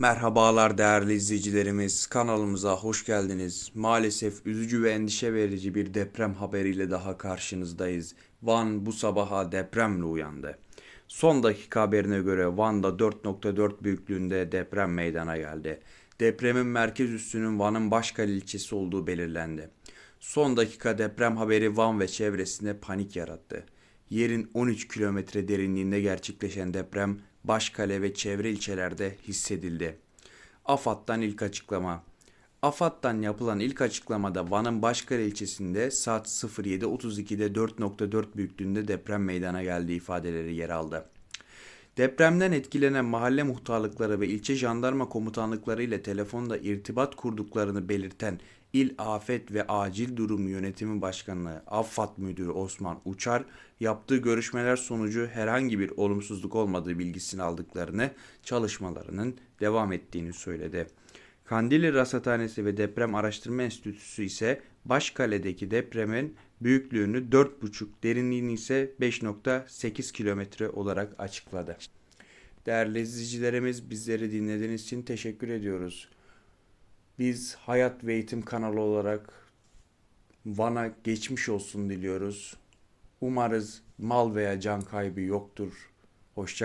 Merhabalar değerli izleyicilerimiz. Kanalımıza hoş geldiniz. Maalesef üzücü ve endişe verici bir deprem haberiyle daha karşınızdayız. Van bu sabaha depremle uyandı. Son dakika haberine göre Van'da 4.4 büyüklüğünde deprem meydana geldi. Depremin merkez üssünün Van'ın Başkale ilçesi olduğu belirlendi. Son dakika deprem haberi Van ve çevresinde panik yarattı. Yerin 13 kilometre derinliğinde gerçekleşen deprem Başkale ve çevre ilçelerde hissedildi. AFAD'dan ilk açıklama. AFAD'dan yapılan ilk açıklamada Van'ın Başkale ilçesinde saat 07.32'de 4.4 büyüklüğünde deprem meydana geldiği ifadeleri yer aldı. Depremden etkilenen mahalle muhtarlıkları ve ilçe jandarma komutanlıkları ile telefonda irtibat kurduklarını belirten İl Afet ve Acil Durum Yönetimi Başkanlığı AFAD Müdürü Osman Uçar yaptığı görüşmeler sonucu herhangi bir olumsuzluk olmadığı bilgisini aldıklarını, çalışmalarının devam ettiğini söyledi. Kandilli Rasathanesi ve Deprem Araştırma Enstitüsü ise Başkale'deki depremin büyüklüğünü 4,5, derinliğini ise 5,8 kilometre olarak açıkladı. Değerli izleyicilerimiz bizleri dinlediğiniz için teşekkür ediyoruz. Biz Hayat ve Eğitim kanalı olarak Van'a geçmiş olsun diliyoruz. Umarız mal veya can kaybı yoktur. Hoşça